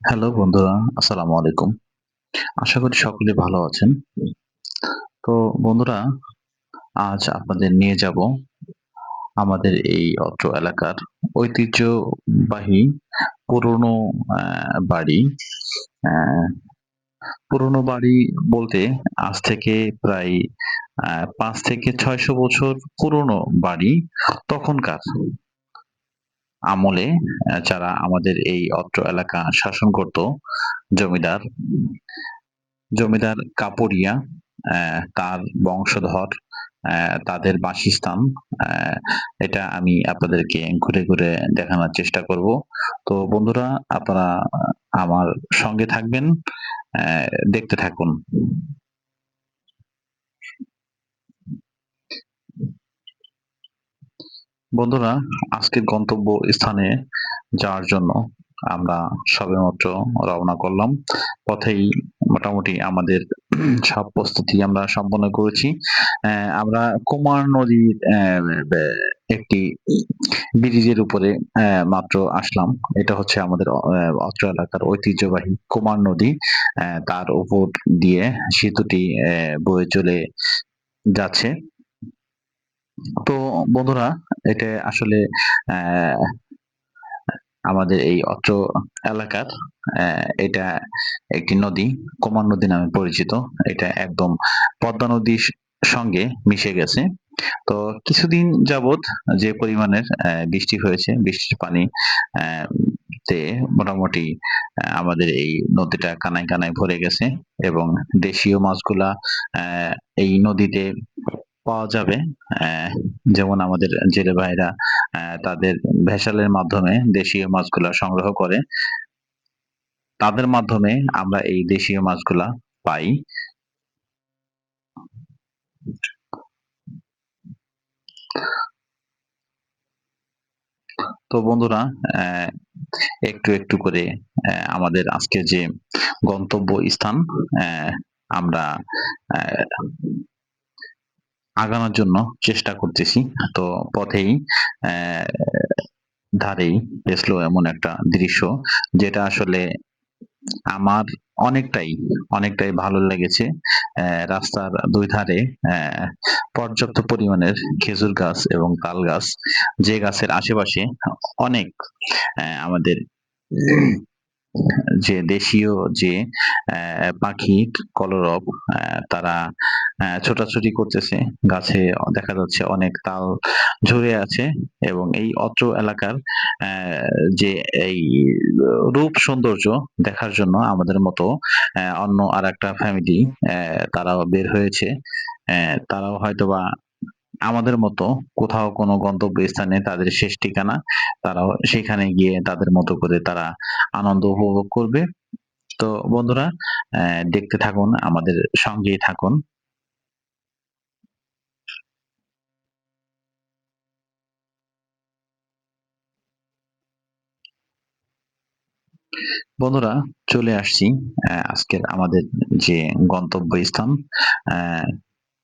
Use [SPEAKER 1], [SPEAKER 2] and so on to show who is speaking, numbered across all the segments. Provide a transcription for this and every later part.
[SPEAKER 1] Hello বন্ধুরা, আসসালামু আলাইকুম। আশা করি সকলে ভালো আছেন। তো বন্ধুরা, আজ আপনাদের নিয়ে যাব আমাদের এই অত্র এলাকার ঐতিহ্যবাহী পুরনো বাড়ি। পুরনো বাড়ি বলতে আজ থেকে প্রায় ৫ থেকে ৬০০ বছর পুরনো বাড়ি তখনকার আমলে যারা আমাদের এই অত্র এলাকা শাসন করত জমিদার জমিদার কাপড়িয়া তার বংশধর তাদের বাসস্থান এটা আমি আপনাদেরকে ঘুরে, ঘুরে দেখানোর চেষ্টা করব। তো বন্ধুরা আপনারা আমার সঙ্গে থাকবেন, দেখতে থাকুন। বন্ধুরা, আজকের গন্তব্য স্থানে যাওয়ার জন্য আমরা সবেমাত্র রওনা করলাম। পথেই মোটামুটি আমাদের সব প্রস্তুতি আমরা সম্পন্ন করেছি। আমরা কুমার নদীর একটি ব্রিজের উপরে মাত্র আসলাম। এটা হচ্ছে আমাদের অত্র এলাকার ঐতিহ্যবাহী কুমার নদী। তার উপর দিয়ে সেতুটি বয়ে চলে যাচ্ছে। তো বন্ধুরা এটা আসলে আমাদের এই অত্র এলাকার এটা একটি নদী, কুমার নদী নামে পরিচিত। এটা একদম পদ্মা নদীর সঙ্গে মিশে গেছে। তো কিছুদিন যাবৎ যে পরিমাণের বৃষ্টি হয়েছে, বৃষ্টির পানি তে মোটামুটি আমাদের এই নদীটা কানায়, কানায় ভরে গেছে এবং দেশীয় মাছগুলা এই নদীতে পাওয়া যাবে। যেমন আমাদের জেলে ভাইরা তাদের ভেসালের মাধ্যমে দেশীয় মাছগুলা সংগ্রহ করে। তাদের মাধ্যমে আমরা এই দেশীয় মাছগুলা পাই। তো বন্ধুরা একটু, একটু করে আমাদের আজকে যে গন্তব্য স্থান আমরা আগানোর জন্য চেষ্টা করতেছি। তো পথেই ধারেই পেছলো এমন একটা দৃশ্য যেটা আসলে আমার অনেকটাই, অনেকটাই ভালো লেগেছে। রাস্তার দুই ধারে পর্যাপ্ত পরিমাণের খেজুর গাছ এবং তাল গাছ, যে গাছের আশেপাশে অনেক আমাদের যে দেশীয় যে অ্যা পাখি কলরব তারা ছোটাছুটি করতেছে। গাছে দেখা যাচ্ছে অনেক তাল ঝরে আছে এবং এই অত্র এলাকার যে এই রূপ সৌন্দর্য দেখার জন্য আমাদের মতো অন্য আরেকটা ফ্যামিলি অ্যা তারাও বের হয়েছে। তারাও হয়তোবা আমাদের মতো কোথাও কোনো গন্তব্য স্থানে তাদের শেষ ঠিকানা। তারাও সেখানে গিয়ে তাদের মতো করে তারা আনন্দ উপভোগ করবে। তো বন্ধুরা দেখতে থাকুন, আমাদের সঙ্গেই থাকুন। বন্ধুরা চলে আসছি আজকের আমাদের যে গন্তব্য স্থান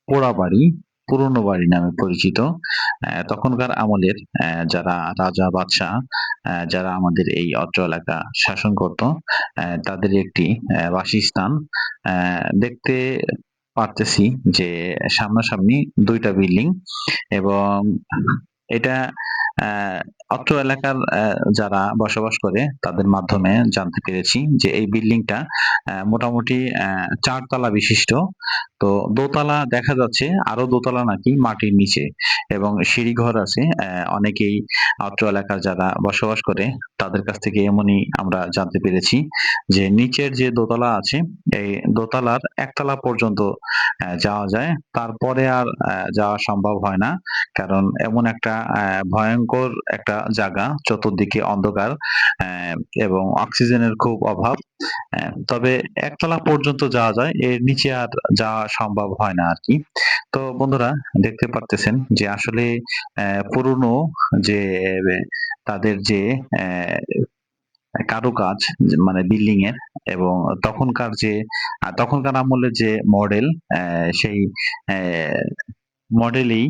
[SPEAKER 1] পোড়াবাড়ি, পুরনো বাড়ি নামে পরিচিত। তখনকার আমলের যারা রাজা বাদশাহ যারা আমাদের এই অত্র এলাকা শাসন করত, তাদের একটি বাসস্থান। দেখতে পারতেছি যে সামনাসামনি দুইটা বিল্ডিং এবং এটা অত্র এলাকার যারা বসবাস করে তাদের মাধ্যমে জানতে পেরেছি যে এই বিল্ডিংটা মোটামুটি ৪ বিশিষ্ট। তো দোতলা দেখা যাচ্ছে আরও দোতলা নাকি মাটির নিচে এবং সিঁড়িঘর আছে। অনেকেই অত্র এলাকার যারা বসবাস করে তাদের কাছ থেকে এমনই আমরা জানতে পেরেছি যে নিচের যে দোতলা আছে, এই দোতলার একতলা পর্যন্ত যাওয়া যায়। তারপরে আর যাওয়া সম্ভব হয় না। কারণ এমন একটা অ্যা ভয়ংকর একটা জাগা, চতুর্দিকে অন্ধকার এবং অক্সিজেনের খুব অভাব। তবে ১ তলা পর্যন্ত যাওয়া যায়। এর নিচে আর যাওয়া সম্ভব হয় না আরকি। তো বন্ধুরা দেখতে পারতেছেন যে আসলে পুরনো যে তাদের যে কারুকাজ মানে বিল্ডিং এর এবং তখনকার যে তখনকার আমলের যে মডেল সেই মডেলেই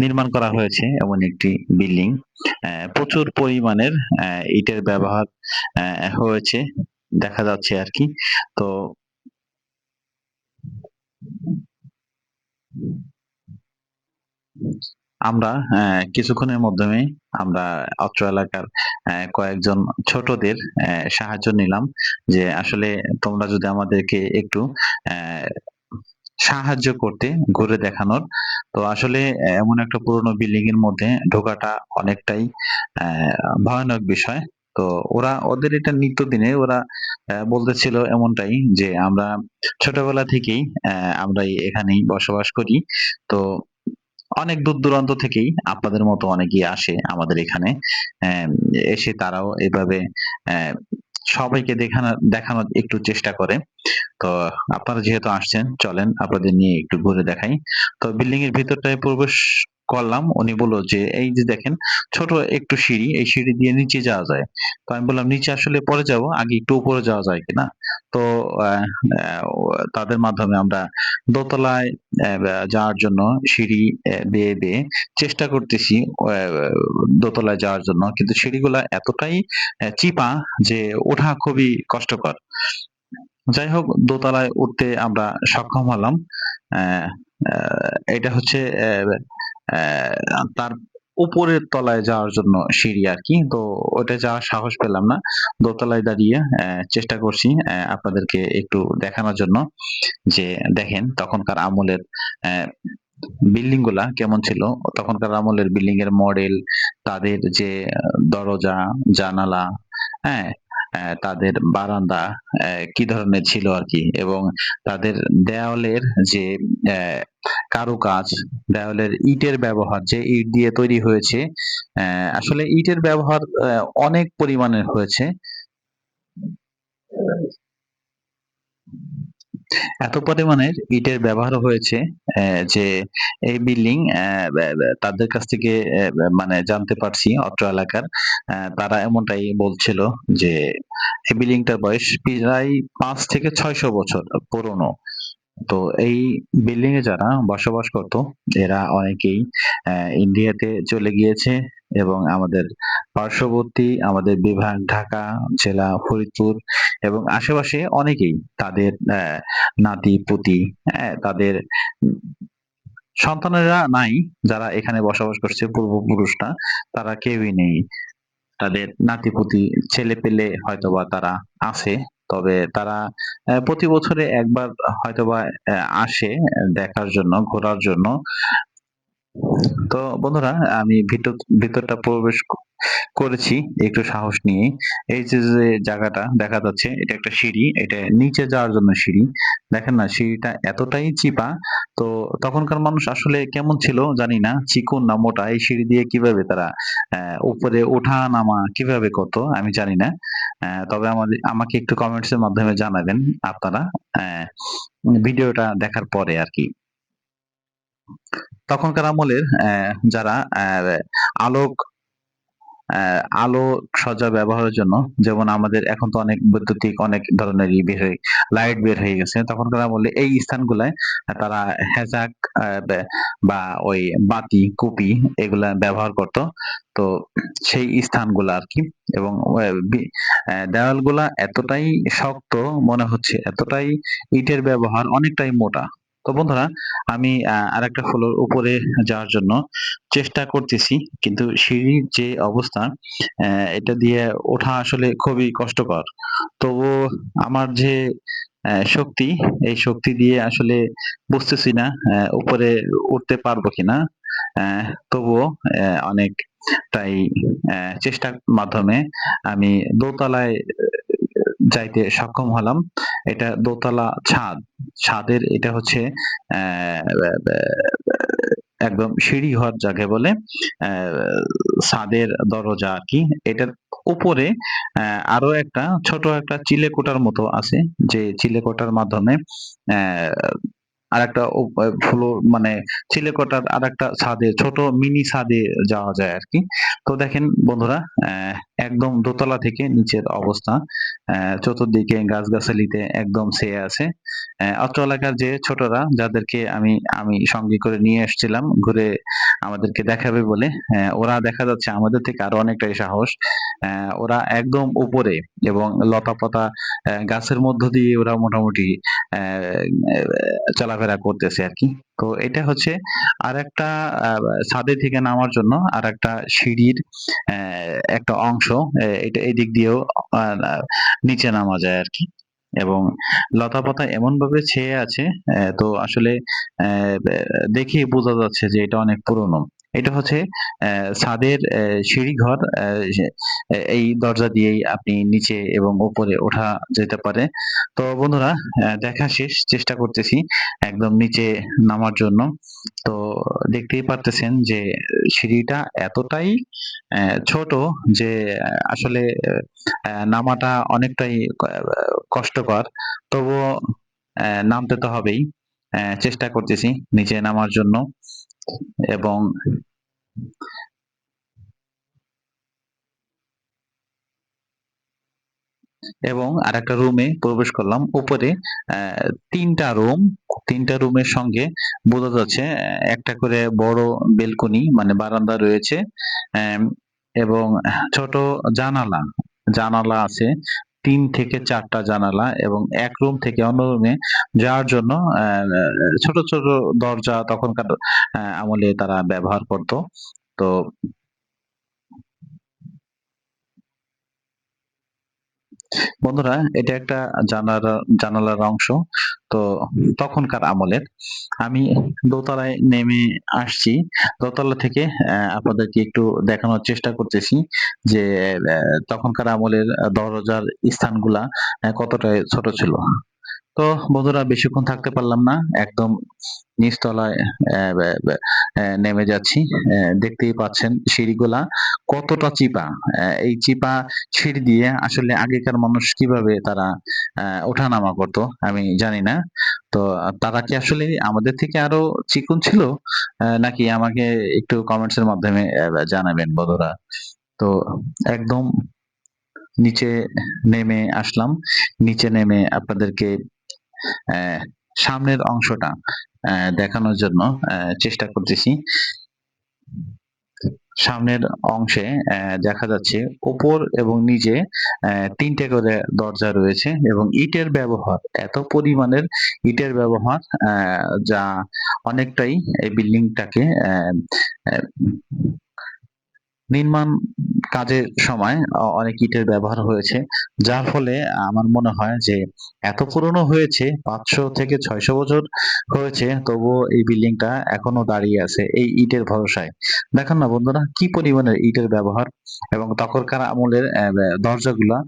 [SPEAKER 1] নির্মাণ করা হয়েছে এমন একটি বিল্ডিং। প্রচুর পরিমাণের ইটের ব্যবহার হয়েছে, দেখা যাচ্ছে আরকি। তো আমরা কিছুক্ষণের মাধ্যমে আমরা অত্র এলাকার কয়েকজন ছোটদের সাহায্য নিলাম যে আসলে তোমরা যদি আমাদেরকে একটু সাহায্য করতে, ঘুরে দেখানোর। তো আসলে এমন একটা পুরোনো বিল্ডিং এর মধ্যে ঢোকাটা অনেকটাই ভয়ানক বিষয়। তো ওরা, ওদের এটা নিত্যদিনে ওরা বলতেছিল এমনটাই যে আমরা ছোটবেলা থেকেই আমরা এখানেই বসবাস করি। তো অনেক দূর-দূরান্ত থেকেই আপনাদের মতো অনেকেই আসে আমাদের এখানে। এসে তারাও এভাবে সবাইকে দেখানো, দেখানোর একটু চেষ্টা করে। তো আপনারা যেহেতু আসছেন চলেন আপনাদের নিয়ে একটু ঘুরে দেখাই। তো বিল্ডিং এর ভিতরটায় প্রবেশ করলাম। উনি বলল যে, "এই যে দেখেন ছোট একটু সিঁড়ি, এই সিঁড়ি দিয়ে নিচে যাওয়া যায়।" তো আমি বললাম, "নিচে আসলে পরে যাব। আগে একটু উপরে যাওয়া যায় কিনা?" তো তাদের মাধ্যমে আমরা দোতলায় যাওয়ার জন্য সিঁড়ি বেয়ে, বেয়ে চেষ্টা করতেছি দোতলায় যাওয়ার জন্য। কিন্তু সিঁড়িগুলা এতটাই চিপা যে ওঠা খুবই কষ্টকর। যাই হোক দোতলায় উঠতে আমরা সক্ষম হলাম। এটা হচ্ছে তার উপরের তলায় যাওয়ার জন্য সিঁড়ি আর কি তো ওইটায় যাওয়ার সাহস পেলাম না। দোতলায় দাঁড়িয়ে চেষ্টা করছি আপনাদেরকে একটু দেখানোর জন্য যে দেখেন তখনকার আমলের বিল্ডিংগুলা কেমন ছিল। তখনকার আমলের বিল্ডিং এর মডেল, তাদের যে দরজা, জানালা, হ্যাঁ? তাদের বারান্দা কি ধরনের ছিল আর কি এবং তাদের দেওয়ালের যে কারুকাজ, দেওয়ালের ইটের ব্যবহার যে ইট দিয়ে তৈরি হয়েছে, আসলে ইটের ব্যবহার অনেক পরিমাণে হয়েছে। এত পরিমাণের ইটের ব্যবহার হয়েছে যে এই বিল্ডিং তাদের কাছ থেকে মানে জানতে পারছি অত্র এলাকার তারা এমনটাই বলছিল যে এই বিল্ডিংটার বয়স প্রায় পাঁচ থেকে ৬০০ বছর পুরনো। তো এই বিল্ডিং এ যারা বসবাস করত, এরা অনেকেই ইন্ডিয়াতে চলে গিয়েছে এবং আমাদের পার্শ্ববর্তী আমাদের বিভাগ ঢাকা, জেলা ফরিদপুর এবং আশেপাশে অনেকেই তাদের অ্যা নাতি-পুতি, হ্যাঁ? তাদের সন্তানেরা নাই যারা এখানে বসবাস করছে পূর্বপুরুষরা তারা কেউই নেই। তাদের নাতি-পুতি, ছেলে-পেলে হয়তোবা তারা আছে। তবে তারা প্রতি বছরে একবার হয়তোবা আসে দেখার জন্য, ঘোরার জন্য। তো বন্ধুরা আমি ভিতর ভিতরটা প্রবেশ করেছি একটু সাহস নিয়ে। এই যে, যে জায়গাটা দেখা যাচ্ছে এটা একটা সিঁড়ি। এটা নিচে যাওয়ার জন্য সিঁড়ি। দেখেন না সিঁড়িটা এতটাই চিপা তো তখনকার মানুষ আসলে কেমন ছিল জানি না। চিকন না মোটা এই সিঁড়ি দিয়ে কীভাবে তারা উপরে ওঠা-নামা কীভাবে করতো আমি জানি না। তবে আমাদে আমাকে একটু কমেন্টস এর মাধ্যমে জানাবেন আপনারা ভিডিওটা দেখার পরে আরকি। তখনকার আমলের যারা আলোক আলো সজ্জা ব্যবহারের জন্য যেমন আমাদের এখন তো অনেক বৈদ্যুতিক অনেক ধরনের বের হয়ে লাইট বের হয়ে গেছে। তখনকার আমলে এই স্থানগুলায় তারা হেজাক বা ওই বাতি, কুপি এগুলা ব্যবহার করত। তো সেই স্থানগুলা আরকি এবং ওয়ে বি অ্যা দেওয়ালগুলা এতটাই শক্ত মনে হচ্ছে, এতটাই ইটের ব্যবহার অনেকটাই মোটা। তো বন্ধুরা আমি আ আরেকটা ফ্লোর উপরে যাওয়ার জন্য চেষ্টা করতেছি। কিন্তু সিঁড়ির যে অবস্থা এটা দিয়ে ওঠা আসলে খুবই কষ্টকর। তবুও আমার যে শক্তি, এই শক্তি দিয়ে আসলে বুঝতেছি না উপরে উঠতে পারব কিনা। তবুও অনেকটাই অ্যা চেষ্টার মাধ্যমে আমি দোতলায় যাইতে সক্ষম হলাম। এটা দোতলা ছাদ। ছাদের এটা হচ্ছে একদম সিঁড়ি ঘর যাকে বলে ছাদের দরজা আর কি এটার উপরে আরও একটা ছোট একটা চিলেকোটার মতো আছে, যে চিলেকোটার মাধ্যমে আরেকটা ও ফ্লোর মানে চিলেকোঠার আরেকটা ছাদে ছোট মিনি ছাদে যাওয়া যায় আর কি তো দেখেন বন্ধুরা একদম দোতলা থেকে নিচের অবস্থা। চতুর্দিকে গাছগাছালিতে একদম ছেয়ে আছে। অত্র এলাকার যে ছোটরা যাদেরকে আমি আমি সঙ্গে করে নিয়ে এসছিলাম ঘুরে আমাদেরকে দেখাবে বলে, ওরা দেখা যাচ্ছে আমাদের থেকে আরও অনেকটাই সাহস। ওরা একদম উপরে এবং লতাপাতা অ্যা গাছের মধ্য দিয়ে ওরা মোটামুটি অ্যা চলাফেরা করতেছে আর কি তো এটা হচ্ছে আর একটা ছাদে থেকে নামার জন্য আর একটা সিঁড়ির একটা অংশ। এটা এই দিক দিয়েও নিচে নামা যায় আর কি এবং লতাপাতা এমন ভাবে ছেয়ে আছে তো আসলে দেখে বোঝা যাচ্ছে যে এটা অনেক পুরনো। এটা হচ্ছে ছাদের সিঁড়িঘর এই দরজা দিয়েই আপনি নিচে এবং উপরে ওঠা যেতে পারে। তো বন্ধুরা দেখা শেষ। চেষ্টা করতেছি একদম নিচে নামার জন্য। তো দেখতেই পারতেছেন যে সিঁড়িটা এতটাই ছোট যে আসলে নামাটা অনেকটাই কষ্টকর। তবুও নামতে তো হবেই। চেষ্টা করতেছি নিচে নামার জন্য এবং এবং আরেকটা রুমে প্রবেশ করলাম। উপরে ৩ রুম, ৩ টা রুমের সঙ্গে বোঝা যাচ্ছে একটা করে বড় বেলকনি মানে বারান্দা রয়েছে। এবং ছোট জানালা, জানালা আছে। ৩ থেকে চারটা জানালা এবং এক রুম থেকে অন্য রুমে যাওয়ার জন্য ছোট, ছোট দরজা তখনকার আমলে তারা ব্যবহার করত। তো বন্ধুরা, এটা একটা জানার জানালার অংশ। তো তখনকার আমলের। আমি দোতলায় নেমে আসছি। দোতলা থেকে আপনাদেরকে একটু দেখানোর চেষ্টা করতেছি যে তখনকার আমলের দরজার স্থানগুলা কতটা ছোট ছিল। তো বন্ধুরা বেশিক্ষণ থাকতে পারলাম না। একদম নিচতলায় নেমে যাচ্ছি। দেখতেই পাচ্ছেন সিঁড়িগুলা কতটা চিপা। এই চিপা সিঁড়ি দিয়ে আসলে আগেকার মানুষ কীভাবে তারা অ্যা ওঠানামা করত আমি জানি না। তো তারা কি আসলে আমাদের থেকে আরও চিকন ছিল? নাকি আমাকে একটু কমেন্টস এর মাধ্যমে জানাবেন বন্ধুরা। তো একদম নিচে নেমে আসলাম। নিচে নেমে আপনাদেরকে সামনের অংশটা দেখানোর জন্য চেষ্টা করতেছি। সামনের অংশে দেখা যাচ্ছে উপর এবং নিচে ৩ করে দরজা রয়েছে এবং ইটের ব্যবহার, এত পরিমাণের ইটের ব্যবহার যা অনেকটাই এই বিল্ডিংটাকে নির্মাণ কাজের সময় অনেক ইটের ব্যবহার হয়েছে। যার ফলে আমার মনে হয় যে, এত পুরনো হয়েছে ৫০০ থেকে ৬০০ বছর হয়েছে, তবুও এই বিল্ডিংটা এখনও দাঁড়িয়ে আছে এই ইটের ভরসায়। দেখেন না বন্ধুরা, কি পরিমাণের ইটের ব্যবহার এবং তখনকার আমলের দরজাগুলা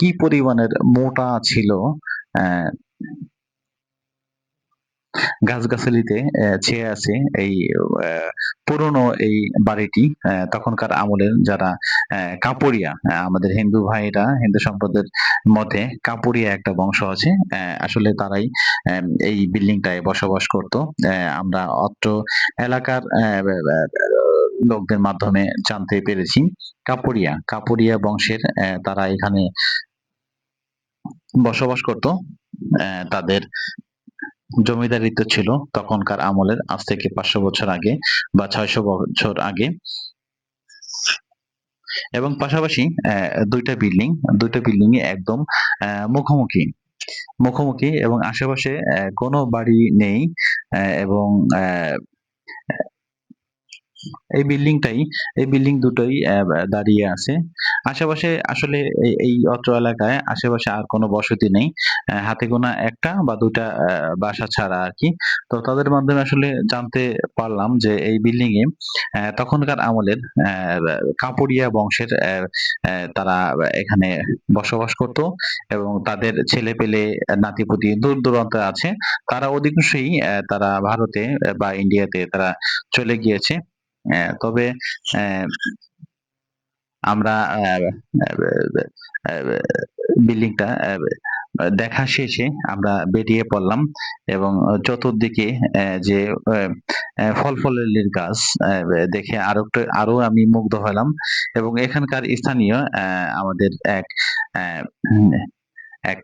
[SPEAKER 1] কি পরিমাণের মোটা ছিল গাছগাছালিতে ছেয়ে আছে এই পুরনো এই বাড়িটি তখনকার আমলের যারা অ্যা আমাদের হিন্দু ভাইরা হিন্দু সম্প্রদায়ের মধ্যে কাপড়িয়া একটা বংশ আছে। আসলে তারাই এই বিল্ডিংটায় বসবাস করত। আমরা অত্র এলাকার লোকদের মাধ্যমে জানতে পেরেছি। কাপুরিয়া, কাপড়িয়া বংশের তারা এখানে বসবাস করত। তাদের জমিদারিত্ব ছিল তখনকার আমলের আজ থেকে ৫০০ বছর আগে বা ৬০০ বছর আগে। এবং পাশাপাশি দুইটা ২ বিল্ডিং, দুইটা বিল্ডিং একদম মুখোমুখি। মুখোমুখি এবং আশেপাশে কোনো বাড়ি নেই এবং এই বিল্ডিংটাই, এই বিল্ডিং দুটোই দাঁড়িয়ে আছে। আশেপাশে আসলে এই অত্র এলাকায় আশেপাশে আর কোনো বসতি নেই। হাতে গোনা একটা বা ২ টা বাসা ছাড়া আর কি তো তাদের মাধ্যমে আসলে জানতে পারলাম যে এই বিল্ডিং এ তখনকার আমলের কাপুরিয়া বংশের তারা এখানে বসবাস করত এবং তাদের ছেলেপেলে, নাতি-পুতি দূর-দূরান্তে আছে। তারা অধিকাংশই তারা ভারতে বা ইন্ডিয়াতে তারা চলে গিয়েছে। অ্যা তবে আমরা বিল্ডিংটা দেখা শেষে আমরা বেরিয়ে পড়লাম এবং চতুর্দিকে যে অ্যা ফল-ফলালির গাছ দেখে আরও আরও আমি মুগ্ধ হলাম এবং এখানকার স্থানীয় আমাদের এক এক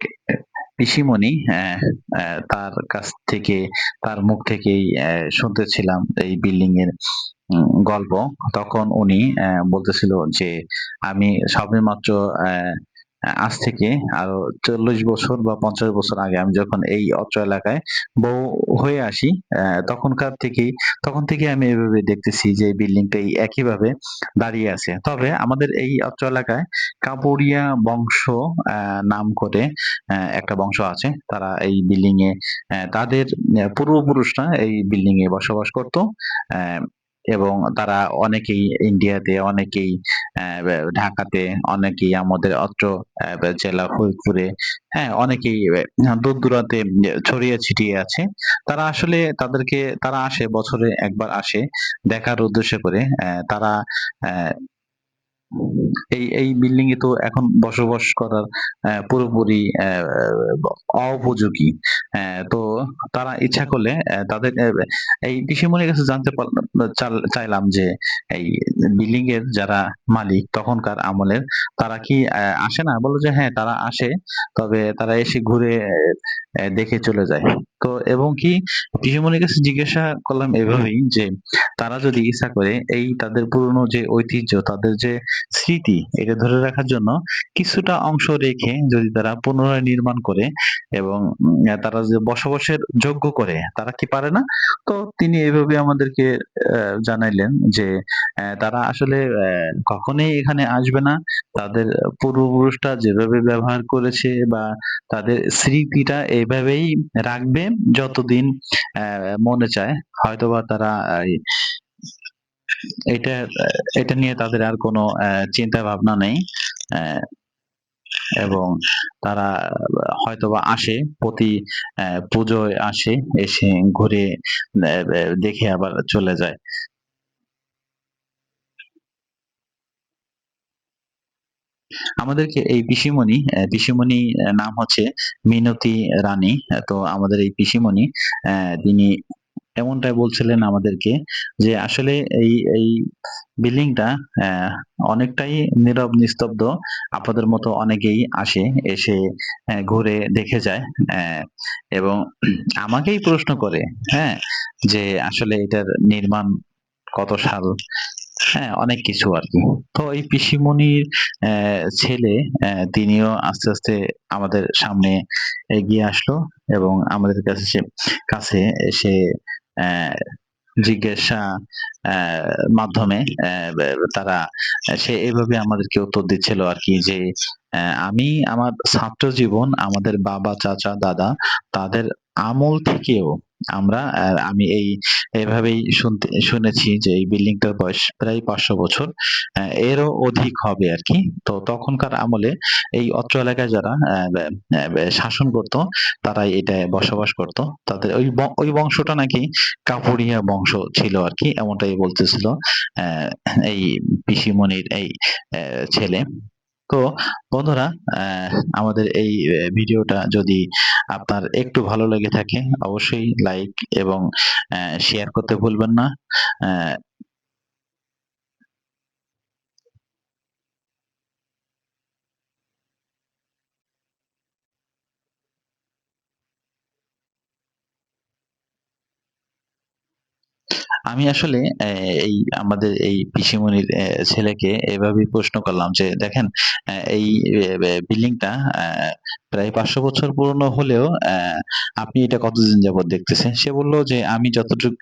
[SPEAKER 1] অ্যা অ্যা তার কাছ থেকে তার মুখ থেকেই শুনতেছিলাম এই বিল্ডিং এর গল্প। তখন উনি বলতেছিল যে, "আমি সবেমাত্র অ্যা আজ থেকে আরও ৪০ বছর বা ৫০ বছর আগে আমি যখন এই অত্র এলাকায় বউ হয়ে আসি, তখনকার থেকেই তখন থেকেই আমি এভাবে দেখতেছি যে বিল্ডিংটা এই একইভাবে দাঁড়িয়ে আছে। তবে আমাদের এই অত্র এলাকায় কাপুরিয়া বংশ নাম করে একটা বংশ আছে। তারা এই বিল্ডিং এ তাদের পূর্বপুরুষরা এই বিল্ডিং এ বসবাস করত। এবং তারা অনেকেই ইন্ডিয়াতে, অনেকেই ঢাকাতে, অনেকেই আমাদের অত্র জেলা ফরিদপুরে, হ্যাঁ? অনেকেই দূর-দূরান্তে ছড়িয়ে ছিটিয়ে আছে। তারা আসলে তাদেরকে তারা আসে বছরে একবার আসে দেখার উদ্দেশ্য করে। তারা এই এই বিল্ডিং এ তো এখন বসবাস করার পুরোপুরি। অ্যা তো তারা ইচ্ছা করলে তাদের এই পিসিমণির কাছে জানতে চাইলাম যে এই বিল্ডিং এর যারা মালিক তখনকার আমলের তারা কি আসে না? বলল যে, "হ্যাঁ, তারা আসে। তবে তারা এসে ঘুরে দেখে চলে যায়।" তো এবং কি পিসিমণির কাছে জিজ্ঞাসা করলাম এভাবেই যে, তারা যদি ইচ্ছা করে এই তাদের পুরনো যে ঐতিহ্য, তাদের যে স্মৃতি এটা ধরে রাখার জন্য কিছুটা অংশ রেখে যদি তারা পুনরায় নির্মাণ করে এবং তারা যে বসবাসের যোগ্য করে, তারা কি পারে না? তো তিনি এভাবে আমাদেরকে জানাইলেন যে, তারা আসলে কখনোই এখানে আসবে না। তাদের পূর্বপুরুষরা যেভাবে ব্যবহার করেছে বা তাদের স্মৃতিটা এভাবেই রাখবে যতদিন মনে চায়। হয়তোবা তারা এটা এটা নিয়ে তাদের আর কোনো চিন্তা ভাবনা নেই। এবং তারা হয়তোবা আসে প্রতি পুজোয় আসে, এসে ঘুরে দেখে আবার চলে যায়। আমাদেরকে এই পিসিমণি, পিসিমণি নাম হচ্ছে মিনতি রানী। তো আমাদের এই পিসিমণি তিনি এমনটাই বলছিলেন আমাদেরকে যে আসলে এই এই বিল্ডিংটা অনেকটাই নীরব নিস্তব্ধ। আপনাদের মতো অনেকেই আসে, এসে ঘুরে দেখে যায়। এবং আমাকেই প্রশ্ন করে, হ্যাঁ? যে আসলে এটার নির্মাণ কত সাল? হ্যাঁ? অনেক কিছু আর কি তো এই পিসিমণির ছেলে তিনিও আস্তে, আস্তে আমাদের সামনে এগিয়ে আসলো এবং আমাদের কাছে কাছে এসে জিজ্ঞাসা মাধ্যমে তারা সে এভাবে আমাদেরকে উত্তর দিচ্ছিল আর কি যে, "আমি আমার ছাত্র জীবন আমাদের বাবা, চাচা, দাদা তাদের আমল থেকেও আমরা আমি এই এভাবেই শুনতে শুনেছি যে এই বিল্ডিংটার বয়স প্রায় ৫০০ বছর। এরও অধিক হবে আরকি। তো তখনকার আমলে এই অত্র এলাকায় যারা শাসন করত, তারাই এটায় বসবাস করত। তাদের ওই ওই বংশটা নাকি কাপুরিয়া বংশ ছিল আর কি এমনটাই বলতেছিল এই পিসিমণির এই ছেলে। তো বন্ধুরা আমাদের এই ভিডিওটা যদি আপনার একটু ভালো লেগে থাকে, অবশ্যই লাইক এবং শেয়ার করতে ভুলবেন না। আমি আসলে এই আমাদের এই পিসিমণির অ্যা ছেলেকে এভাবেই প্রশ্ন করলাম যে, "দেখেন এই বিল্ডিংটা প্রায় ৫০০ বছর পুরনো হলেও আপনি এটা কতদিন যাবৎ দেখতেছেন?" সে বলল যে, "আমি যতটুকু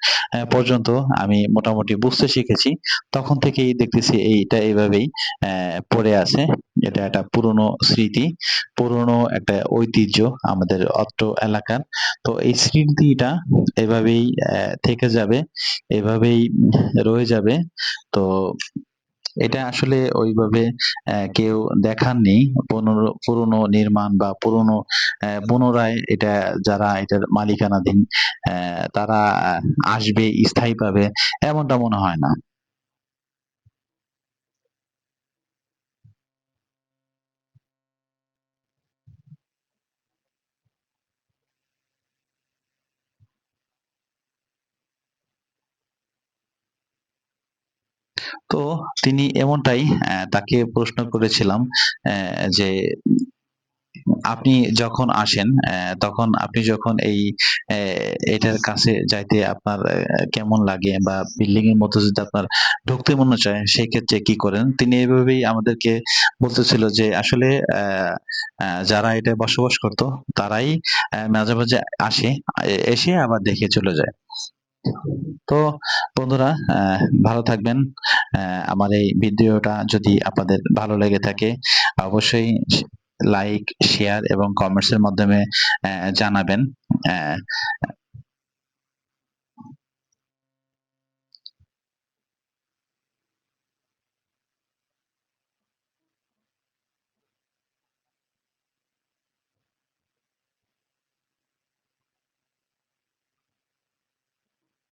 [SPEAKER 1] পর্যন্ত আমি মোটামুটি বুঝতে শিখেছি, তখন থেকেই দেখতেছি এইটা এভাবেই অ্যা পড়ে আছে। এটা একটা পুরনো স্মৃতি, পুরনো একটা ঐতিহ্য আমাদের অত্র এলাকার। তো এই স্মৃতিটা এভাবেই থেকে যাবে, এভাবেই রয়ে যাবে। তো এটা আসলে ওইভাবে কেউ দেখাননি। পুরনো নির্মাণ বা পুরনো পুনরায় এটা যারা এটার মালিকানাধীন তারা আসবে স্থায়ীভাবে এমনটা মনে হয় না।" তো তিনি এমনটাই তাকে প্রশ্ন করেছিলাম যে আপনি যখন আসেন তখন আপনি যখন এই এটার কাছে যাইতে আপনার কেমন লাগে বা বিল্ডিং এর মধ্যে যদি আপনার ঢুকতে মনে চায় সেক্ষেত্রে কি করেন? তিনি এভাবেই আমাদেরকে বলতেছিল যে আসলে যারা এটা বসবাস করত তারাই মাঝে, মাঝে আসে। এসে আবার দেখে চলে যায়। তো বন্ধুরা ভালো থাকবেন। আমার এই ভিডিওটা যদি আপনাদের ভালো লেগে থাকে অবশ্যই লাইক, শেয়ার এবং কমেন্টস এর মাধ্যমে জানাবেন।